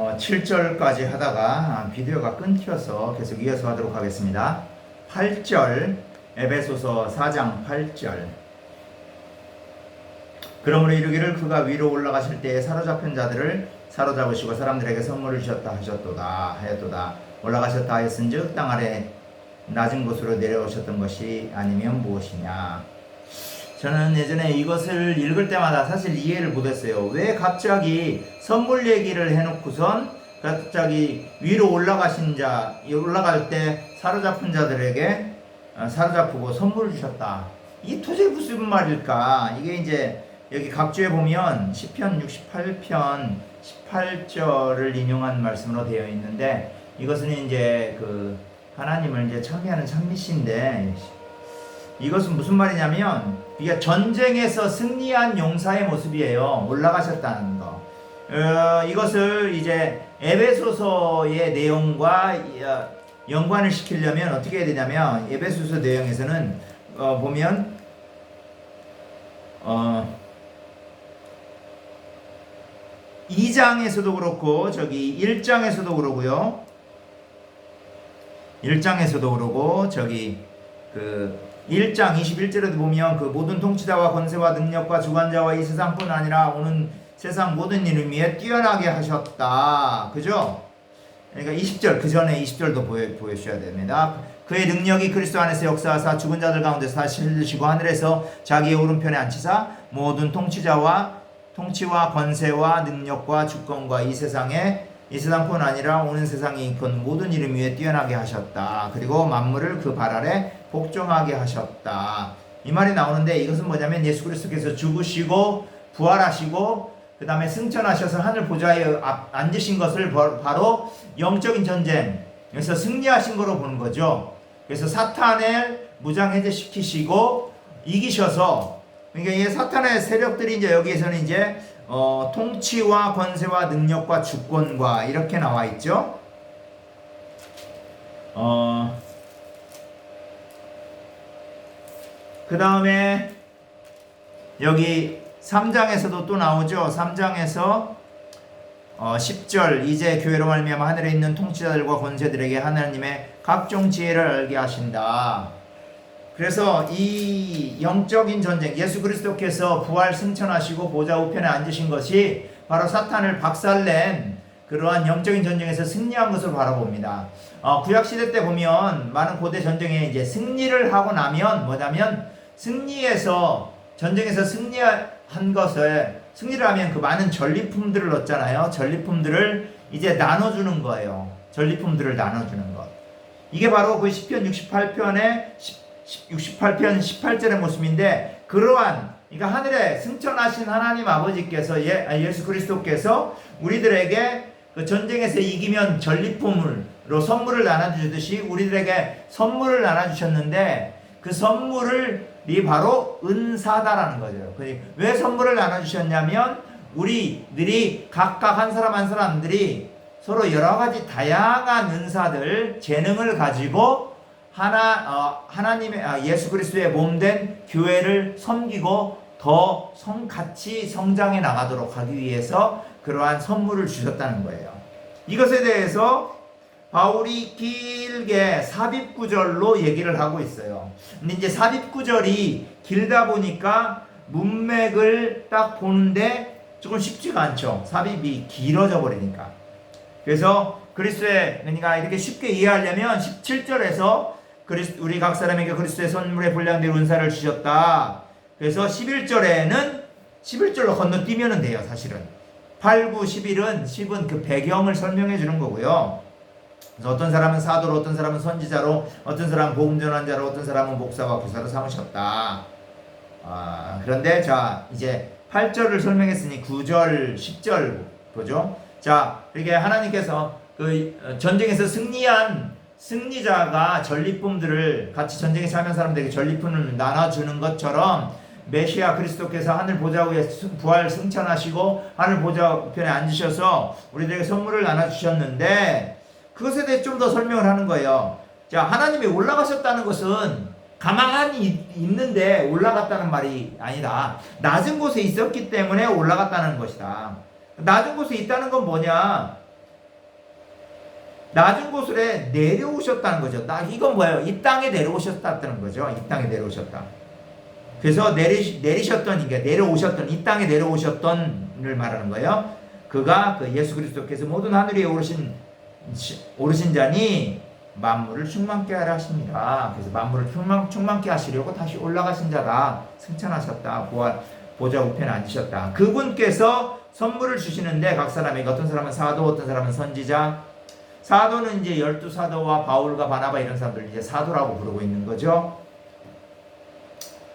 어, 7절까지 하다가 비디오가 끊겨서 계속 이어서 하도록 하겠습니다. 8절 에베소서 4장 8절. 그러므로 이르기를 그가 위로 올라가실 때에 사로잡힌 자들을 사로잡으시고 사람들에게 선물을 주셨다 하셨도다 하였도다. 올라가셨다 하였은즉 땅 아래 낮은 곳으로 내려오셨던 것이 아니면 무엇이냐 저는 예전에 이것을 읽을 때마다 사실 이해를 못했어요. 왜 갑자기 선물 얘기를 해놓고선 갑자기 위로 올라가신 자, 올라갈 때 사로잡힌 자들에게 어, 사로잡고 선물을 주셨다. 이 도저히 무슨 말일까? 이게 이제 여기 각주에 보면 시편 68편 18절을 인용한 말씀으로 되어 있는데 이것은 이제 그 하나님을 이제 참여하는 찬미시인데 이것은 무슨 말이냐면 이게 전쟁에서 승리한 용사의 모습이에요. 올라가셨다는 거. 어, 이것을 이제 에베소서의 내용과 어, 연관을 시키려면 어떻게 해야 되냐면 에베소서 내용에서는 어, 보면 어, 2장에서도 그렇고 저기 1장에서도 그러고요. 1장에서도 그러고 저기 그 1장 21절에도 보면 그 모든 통치자와 권세와 능력과 주관자와 이 세상뿐 아니라 오는 세상 모든 일을 위해 뛰어나게 하셨다. 그죠? 그러니까 20절 그 전에 20절도 보여 보여주셔야 됩니다. 그의 능력이 그리스도 안에서 역사하사 죽은 자들 가운데서 다시 실드시고 하늘에서 자기의 오른편에 앉히사 모든 통치자와 통치와 권세와 능력과 주권과 이 세상에 이 세상뿐 아니라 오는 세상에 있건 모든 이름 위에 뛰어나게 하셨다. 그리고 만물을 그 발 아래 복종하게 하셨다. 이 말이 나오는데 이것은 뭐냐면 예수 그리스도께서 죽으시고 부활하시고 그 다음에 승천하셔서 하늘 보좌에 앉으신 것을 바로 영적인 전쟁에서 승리하신 거로 보는 거죠. 그래서 사탄을 무장해제시키시고 이기셔서 그러니까 이 사탄의 세력들이 이제 여기에서는 이제 어, 통치와 권세와 능력과 주권과 이렇게 나와 있죠. 어, 그 다음에 여기 3장에서도 또 나오죠. 3장에서 어, 10절 이제 교회로 말미암아 하늘에 있는 통치자들과 권세들에게 하나님의 각종 지혜를 알게 하신다. 그래서 이 영적인 전쟁 예수 그리스도께서 부활 승천하시고 보좌 우편에 앉으신 것이 바로 사탄을 박살낸 그러한 영적인 전쟁에서 승리한 것을 바라봅니다. 어, 구약 시대 때 보면 많은 고대 전쟁에 이제 승리를 하고 나면 뭐냐면 승리해서 전쟁에서 승리한 것을 승리를 하면 그 많은 전리품들을 얻잖아요. 전리품들을 이제 나눠주는 거예요. 전리품들을 나눠주는 것. 이게 바로 그 10편 68편의 68편 18절의 모습인데 그러한 그러니까 하늘에 승천하신 하나님 아버지께서 예, 아, 예수 그리스도께서 우리들에게 그 전쟁에서 이기면 전리품으로 선물을 나눠주듯이 우리들에게 선물을 나눠주셨는데 그 선물을 이 바로 은사다라는 거죠. 왜 선물을 나눠주셨냐면 우리들이 각각 한 사람 한 사람들이 서로 여러 가지 다양한 은사들, 재능을 가지고 하나 어, 하나님의 아, 예수 그리스도의 몸된 교회를 섬기고 더 성 같이 성장해 나가도록 하기 위해서 그러한 선물을 주셨다는 거예요. 이것에 대해서 바울이 길게 삽입 구절로 얘기를 하고 있어요. 근데 이제 삽입 구절이 길다 보니까 문맥을 딱 보는데 조금 쉽지가 않죠. 삽입이 길어져 버리니까. 그래서 그리스도의 그러니까 이렇게 쉽게 이해하려면 17절에서 그리스, 우리 각 사람에게 그리스도의 선물의 분량대로 은사를 주셨다. 그래서 11절에는 11절로 건너뛰면 돼요, 사실은. 8, 9, 11은 10은 그 배경을 설명해 주는 거고요. 그래서 어떤 사람은 사도로, 어떤 사람은 선지자로, 어떤 사람은 복음 전환자로, 어떤 사람은 목사와 부사로 삼으셨다. 아, 그런데 자, 이제 8절을 설명했으니 9절, 10절 보죠. 자, 이렇게 하나님께서 그 전쟁에서 승리한 승리자가 전리품들을 같이 전쟁에 참여한 사람들에게 전리품을 나눠주는 것처럼 메시아 그리스도께서 하늘 보좌 위에 부활 승천하시고 하늘 보좌 편에 앉으셔서 우리들에게 선물을 나눠주셨는데 그것에 대해 좀 더 설명을 하는 거예요. 자, 하나님이 올라가셨다는 것은 가만히 있는데 올라갔다는 말이 아니다. 낮은 곳에 있었기 때문에 올라갔다는 것이다. 낮은 곳에 있다는 건 뭐냐? 낮은 곳에 내려오셨다는 거죠. 나 이건 뭐예요? 이 땅에 내려오셨다는 거죠. 이 땅에 내려오셨다. 그래서 내리 내리셨던 이게 내려오셨던 이 땅에 내려오셨던을 말하는 거예요. 그가 그 예수 그리스도께서 모든 하늘에 오르신 시- 오르신 자니 만물을 충만케 하라 하십니다. 그래서 만물을 충만, 충만케 하시려고 다시 올라가신 자다 승천하셨다. 부활 보좌 우편에 앉으셨다. 그분께서 선물을 주시는데 각 사람에게 어떤 사람은 사도, 어떤 사람은 선지자. 사도는 이제 열두 사도와 바울과 바나바 이런 사람들 이제 사도라고 부르고 있는 거죠.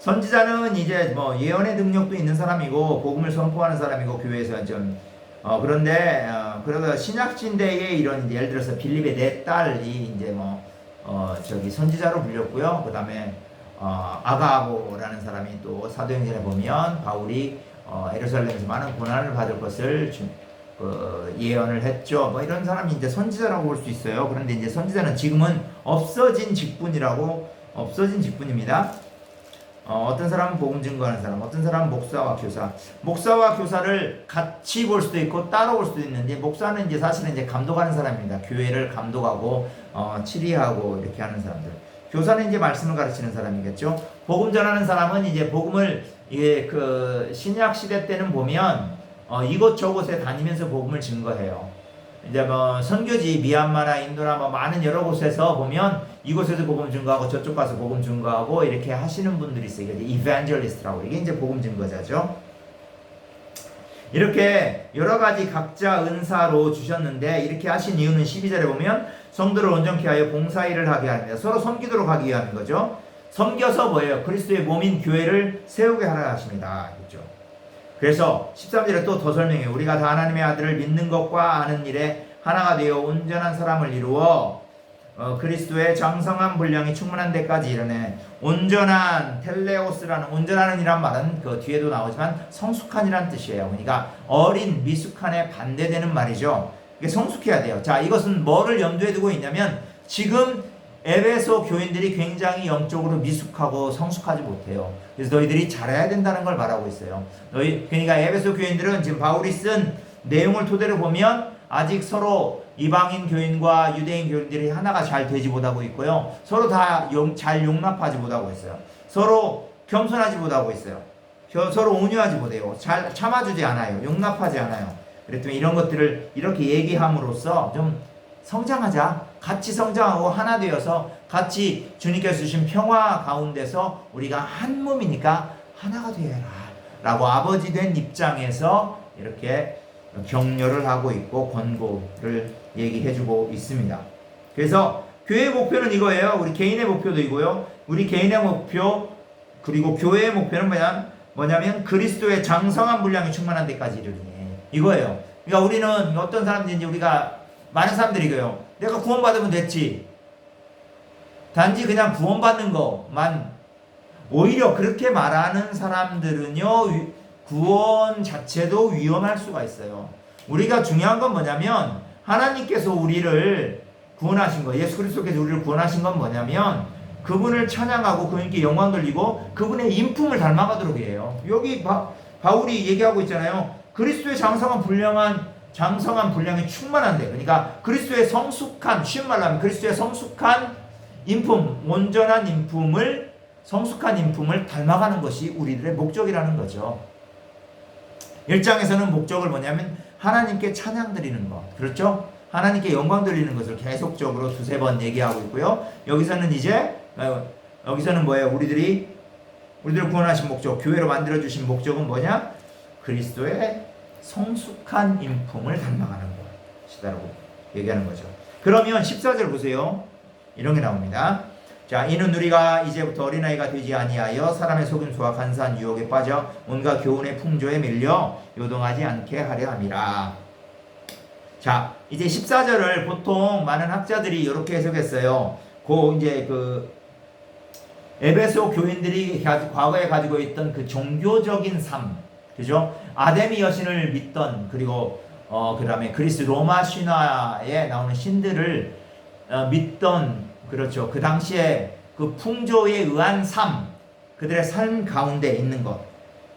선지자는 이제 뭐 예언의 능력도 있는 사람이고 복음을 선포하는 사람이고 교회에서 좀 어, 그런데 어, 그래서 신약 진대에 이런 예를 들어서 빌립의 네 딸이 이제 뭐 어, 저기 선지자로 불렸고요. 그 다음에 어, 아가보라는 사람이 또 사도행전에 보면 바울이 어, 에루살렘에서 많은 고난을 받을 것을 주- 그 예언을 했죠. 뭐 이런 사람이 이제 선지자라고 볼 수 있어요. 그런데 이제 선지자는 지금은 없어진 직분이라고 없어진 직분입니다. 어, 어떤 사람은 복음 증거하는 사람, 어떤 사람은 목사와 교사. 목사와 교사를 같이 볼 수도 있고 따로 볼 수도 있는데 목사는 이제 사실은 이제 감독하는 사람입니다. 교회를 감독하고 어, 치리하고 이렇게 하는 사람들. 교사는 이제 말씀을 가르치는 사람이겠죠. 복음 전하는 사람은 이제 복음을 이게 그 신약 시대 때는 보면 어, 이곳 저곳에 다니면서 복음을 증거해요. 이제 뭐 선교지 미얀마나 인도나 뭐 많은 여러 곳에서 보면 이곳에서 복음 증거하고 저쪽 가서 복음 증거하고 이렇게 하시는 분들이 있어요. 이게 이벤젤리스트라고 이게 이제 복음 증거자죠. 이렇게 여러 가지 각자 은사로 주셨는데 이렇게 하신 이유는 12절에 보면 성도를 온전케 하여 봉사일을 하게 합니다. 서로 섬기도록 하기 위한 거죠. 섬겨서 뭐예요? 그리스도의 몸인 교회를 세우게 하라 하십니다. 그렇죠? 그래서 13절에 또 더 설명해요. 우리가 다 하나님의 아들을 믿는 것과 아는 일에 하나가 되어 온전한 사람을 이루어 어, 그리스도의 장성한 분량이 충분한 데까지 이르네. 온전한 텔레오스라는 온전하는 이란 말은 그 뒤에도 나오지만 성숙한이란 뜻이에요. 그러니까 어린 미숙한에 반대되는 말이죠. 성숙해야 돼요. 자, 이것은 뭐를 염두에 두고 있냐면 지금 에베소 교인들이 굉장히 영적으로 미숙하고 성숙하지 못해요. 그래서 너희들이 잘해야 된다는 걸 말하고 있어요. 너희 그러니까 에베소 교인들은 지금 바울이 쓴 내용을 토대로 보면 아직 서로 이방인 교인과 유대인 교인들이 하나가 잘 되지 못하고 있고요. 서로 다 잘 용납하지 못하고 있어요. 서로 겸손하지 못하고 있어요. 겨- 서로 온유하지 못해요. 잘 참아주지 않아요. 용납하지 않아요. 그랬더니 이런 것들을 이렇게 얘기함으로써 좀 성장하자. 같이 성장하고 하나 되어서 같이 주님께서 주신 평화 가운데서 우리가 한 몸이니까 하나가 되어라. 라고 아버지 된 입장에서 이렇게 격려를 하고 있고 권고를 얘기해주고 있습니다. 그래서 교회의 목표는 이거예요. 우리 개인의 목표도 이고요. 우리 개인의 목표 그리고 교회의 목표는 뭐냐, 뭐냐면 그리스도의 장성한 분량이 충만한 데까지 이르니 이거예요. 그러니까 우리는 어떤 사람들인지 우리가 많은 사람들이 이거요. 내가 구원받으면 됐지. 단지 그냥 구원받는 것만 오히려 그렇게 말하는 사람들은요 위- 구원 자체도 위험할 수가 있어요. 우리가 중요한 건 뭐냐면 하나님께서 우리를 구원하신 거, 예수 그리스도께서 우리를 구원하신 건 뭐냐면 그분을 찬양하고 그분께 영광 돌리고 그분의 인품을 닮아가도록 해요. 여기 바, 바울이 얘기하고 있잖아요. 그리스도의 장성한 분량한 장성한 분량이 충만한데, 그러니까 그리스도의 성숙한 쉬운 말로 하면 그리스도의 성숙한 인품, 온전한 인품을 성숙한 인품을 닮아가는 것이 우리들의 목적이라는 거죠. 1장에서는 목적을 뭐냐면 하나님께 찬양 드리는 것. 그렇죠? 하나님께 영광 드리는 것을 계속적으로 두세 번 얘기하고 있고요. 여기서는 이제 어, 여기서는 뭐예요? 우리들이 우리들을 구원하신 목적, 교회로 만들어 주신 목적은 뭐냐? 그리스도의 성숙한 인품을 닮아가는 것이다라고 얘기하는 거죠. 그러면 14절 보세요. 이런 게 나옵니다. 자, 이는 우리가 이제부터 어린아이가 되지 아니하여 사람의 속임수와 간사한 유혹에 빠져 온갖 교훈의 풍조에 밀려 요동하지 않게 하려 함이라. 자, 이제 14절을 보통 많은 학자들이 이렇게 해석했어요. 고 이제 그 에베소 교인들이 가- 과거에 가지고 있던 그 종교적인 삶, 그죠? 아데미 여신을 믿던 그리고 어 그다음에 그리스 로마 신화에 나오는 신들을 어, 믿던 그렇죠. 그 당시에 그 풍조에 의한 삶, 그들의 삶 가운데 있는 것.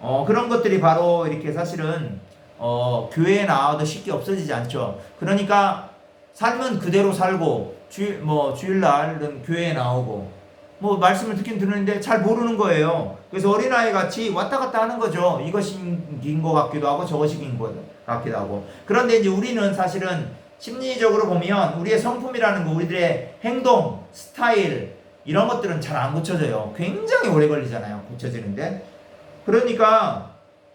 어, 그런 것들이 바로 이렇게 사실은 어, 교회에 나와도 쉽게 없어지지 않죠. 그러니까 삶은 그대로 살고 주일 뭐 주일날은 교회에 나오고 뭐 말씀을 듣긴 듣는데 잘 모르는 거예요. 그래서 어린아이 같이 왔다 갔다 하는 거죠. 이것인 것 같기도 하고 저것인 것 같기도 하고. 그런데 이제 우리는 사실은 심리적으로 보면 우리의 성품이라는 거, 우리들의 행동, 스타일 이런 것들은 잘 안 고쳐져요. 굉장히 오래 걸리잖아요. 고쳐지는데. 그러니까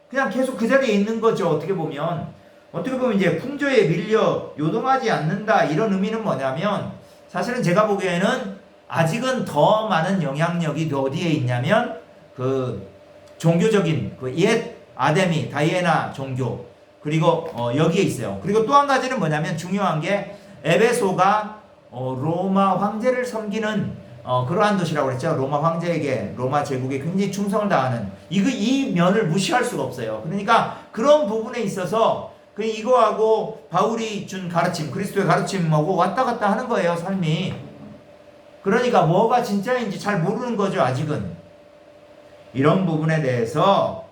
그냥 계속 그 자리에 있는 거죠. 어떻게 보면 어떻게 보면 이제 풍조에 밀려 요동하지 않는다 이런 의미는 뭐냐면 사실은 제가 보기에는 아직은 더 많은 영향력이 어디에 있냐면 그 종교적인 그 옛 아데미 다이애나 종교 그리고 어 여기에 있어요. 그리고 또 한 가지는 뭐냐면 중요한 게 에베소가 어 로마 황제를 섬기는 어 그러한 도시라고 그랬죠. 로마 황제에게 로마 제국에 굉장히 충성을 다하는 이거 이 면을 무시할 수가 없어요. 그러니까 그런 부분에 있어서 그 이거하고 바울이 준 가르침 그리스도의 가르침하고 왔다 갔다 하는 거예요 삶이. 그러니까 뭐가 진짜인지 잘 모르는 거죠 아직은. 이런 부분에 대해서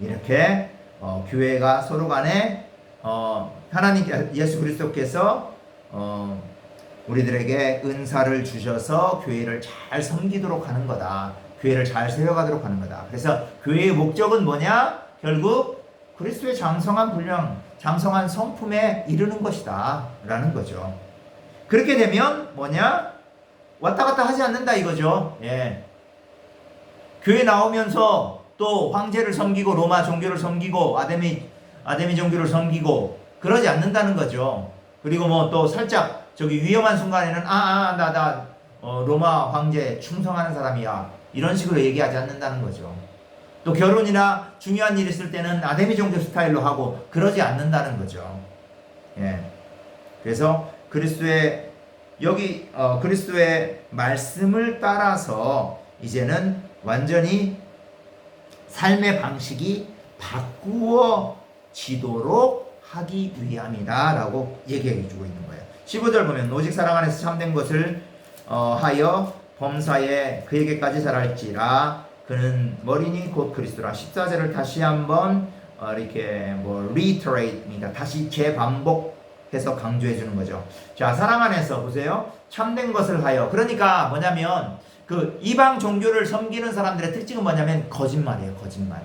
이렇게 어, 교회가 서로 간에 어, 하나님 예수 그리스도께서 어, 우리들에게 은사를 주셔서 교회를 잘 섬기도록 하는 거다. 교회를 잘 세워가도록 하는 거다. 그래서 교회의 목적은 뭐냐? 결국 그리스도의 장성한 분량, 장성한 성품에 이르는 것이다. 라는 거죠. 그렇게 되면 뭐냐? 왔다 갔다 하지 않는다 이거죠. 예. 교회 나오면서 또 황제를 섬기고 로마 종교를 섬기고 아데미 아데미 종교를 섬기고 그러지 않는다는 거죠. 그리고 뭐 또 살짝 저기 위험한 순간에는 아아나나 어, 로마 황제 충성하는 사람이야 이런 식으로 얘기하지 않는다는 거죠. 또 결혼이나 중요한 일 있을 때는 아데미 종교 스타일로 하고 그러지 않는다는 거죠. 예. 그래서 그리스도의 여기 어, 그리스도의 말씀을 따라서 이제는 완전히 삶의 방식이 바꾸어지도록 하기 위함이다라고 얘기해 주고 있는 거예요. 15절 보면 오직 사랑 안에서 참된 것을 어, 하여 범사에 그에게까지 잘할지라 그는 머리니 곧 그리스도라 14절을 다시 한번 어, 이렇게 뭐 reiterate 그러니까 다시 재반복 해서 강조해 주는 거죠. 자 사랑 안에서 보세요. 참된 것을 하여 그러니까 뭐냐면 그 이방 종교를 섬기는 사람들의 특징은 뭐냐면 거짓말이에요. 거짓말.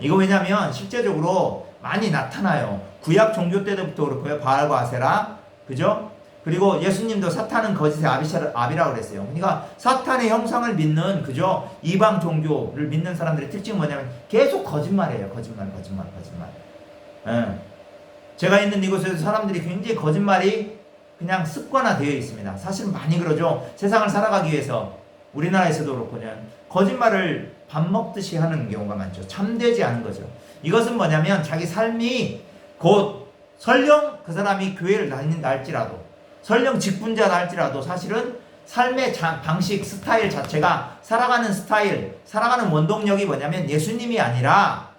이거 왜냐면 실제적으로 많이 나타나요. 구약 종교 때부터 그렇고요. 바알과 아세라. 그죠? 그리고 예수님도 사탄은 거짓의 아비라고 그랬어요. 그러니까 사탄의 형상을 믿는 그죠? 이방 종교를 믿는 사람들의 특징은 뭐냐면 계속 거짓말이에요. 거짓말, 거짓말, 거짓말. 예. 제가 있는 이곳에서 사람들이 굉장히 거짓말이 그냥 습관화되어 있습니다. 사실 많이 그러죠. 세상을 살아가기 위해서 우리나라에서도 그렇고 거짓말을 밥 먹듯이 하는 경우가 많죠. 참되지 않은 거죠. 이것은 뭐냐면 자기 삶이 곧 설령 그 사람이 교회를 할지라도 설령 직분자다 할지라도 사실은 삶의 자, 방식 스타일 자체가 살아가는 스타일 살아가는 원동력이 뭐냐면 예수님이 아니라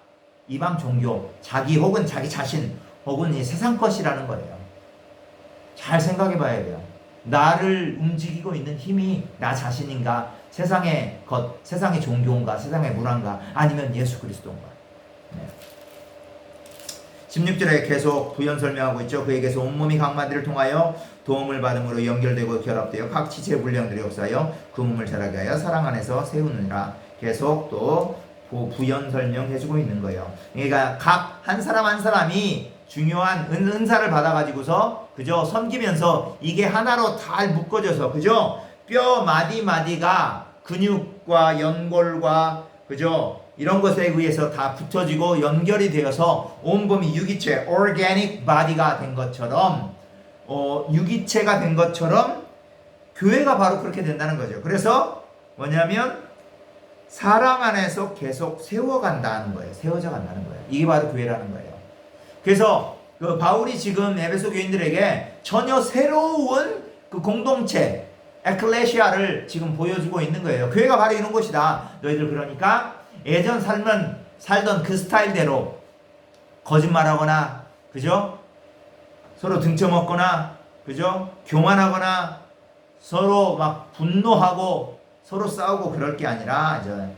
이방 종교 자기 혹은 자기 자신 혹은 이 세상 것이라는 거예요. 잘 생각해 봐야 돼요. 나를 움직이고 있는 힘이 나 자신인가? 세상의 것, 세상의 종교인가? 세상의 문화인가? 아니면 예수 그리스도인가? 네. 16절에 계속 부연 설명하고 있죠. 그에게서 온몸이 각 마디를 통하여 도움을 받음으로 연결되고 결합되어 각 지체 분량들이 없어요. 그 몸을 자라게 하여 사랑 안에서 세우느니라. 계속 또 부연 설명해주고 있는 거예요. 그러니까 각 한 사람 한 사람이 중요한 은, 은사를 받아가지고서 그죠 섬기면서 이게 하나로 다 묶어져서 그죠 뼈 마디 마디가 근육과 연골과 그죠 이런 것에 의해서 다 붙어지고 연결이 되어서 온 몸이 유기체 organic body가 된 것처럼 어, 유기체가 된 것처럼 교회가 바로 그렇게 된다는 거죠. 그래서 뭐냐면 사랑 안에서 계속 세워간다는 거예요. 세워져 간다는 거예요. 이게 바로 교회라는 거예요. 그래서 그 바울이 지금 에베소 교인들에게 전혀 새로운 그 공동체 에클레시아를 지금 보여주고 있는 거예요. 교회가 바로 이런 곳이다. 너희들 그러니까 예전 살면 살던 그 스타일대로 거짓말하거나 그죠? 서로 등쳐먹거나 그죠? 교만하거나 서로 막 분노하고 서로 싸우고 그럴 게 아니라 이제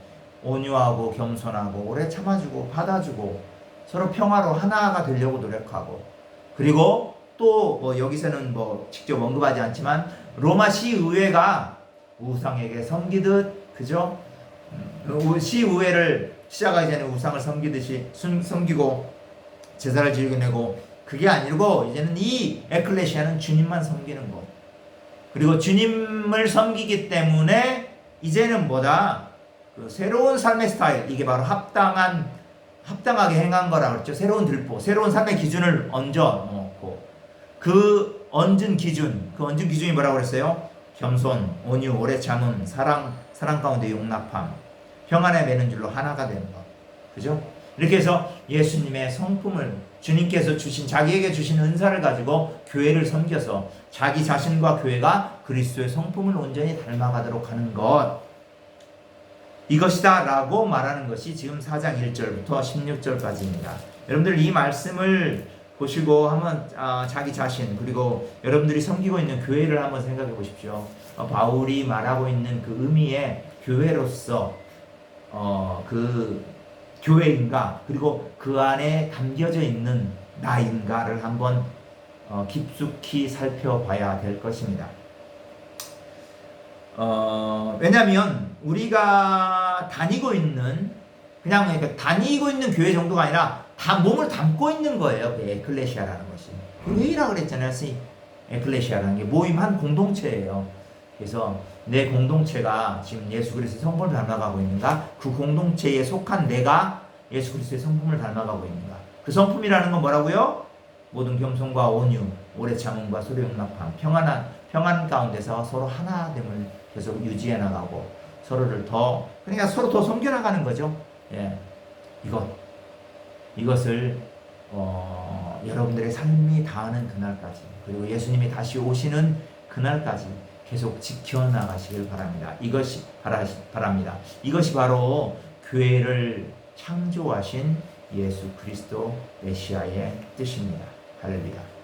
온유하고 겸손하고 오래 참아주고 받아주고 서로 평화로 하나가 되려고 노력하고 그리고 또 뭐 여기서는 뭐 직접 언급하지 않지만 로마 시의회가 우상에게 섬기듯 그죠? 음, 시의회를 시작하기 전에 우상을 섬기듯이 순- 섬기고 제사를 지내고 그게 아니고 이제는 이 에클레시아는 주님만 섬기는 것. 그리고 주님을 섬기기 때문에 이제는 뭐다? 그 새로운 삶의 스타일 이게 바로 합당한 합당하게 행한 거라 그랬죠. 새로운 들보, 새로운 삶의 기준을 얹어 놓고 그 얹은 기준, 그 얹은 기준이 뭐라고 그랬어요? 겸손, 온유, 오래 참음, 사랑, 사랑 가운데 용납함, 평안에 매는 줄로 하나가 되는 것. 그죠? 이렇게 해서 예수님의 성품을 주님께서 주신 자기에게 주신 은사를 가지고 교회를 섬겨서 자기 자신과 교회가 그리스도의 성품을 온전히 닮아가도록 하는 것 이것이다 라고 말하는 것이 지금 4장 1절부터 16절까지입니다. 여러분들 이 말씀을 보시고 한번 아, 자기 자신 그리고 여러분들이 섬기고 있는 교회를 한번 생각해 보십시오. 어, 바울이 말하고 있는 그 의미의 교회로서 어, 그 교회인가 그리고 그 안에 담겨져 있는 나인가를 한번 어, 깊숙이 살펴봐야 될 것입니다. 어, 왜냐하면 우리가 다니고 있는 그냥 그러니까 다니고 있는 교회 정도가 아니라 다 몸을 담고 있는 거예요. 그 에클레시아라는 것이. 교회라 그랬잖아요. 스 에클레시아라는 게 모임 한 공동체예요. 그래서 내 공동체가 지금 예수 그리스도의 성품을 닮아가고 있는가? 그 공동체에 속한 내가 예수 그리스도의 성품을 닮아가고 있는가? 그 성품이라는 건 뭐라고요? 모든 겸손과 온유, 오래 참음과 소리 용납함, 평안한 평안 가운데서 서로 하나됨을 계속 유지해 나가고 서로를 더 그러니까 서로 더 섬겨 나가는 거죠. 예, 이것 이것을 어, 여러분들의 삶이 닿는 그날까지 그리고 예수님이 다시 오시는 그날까지 계속 지켜 나가시길 바랍니다. 이것이 바라, 바랍니다. 이것이 바로 교회를 창조하신 예수 그리스도 메시아의 뜻입니다. 할렐루야.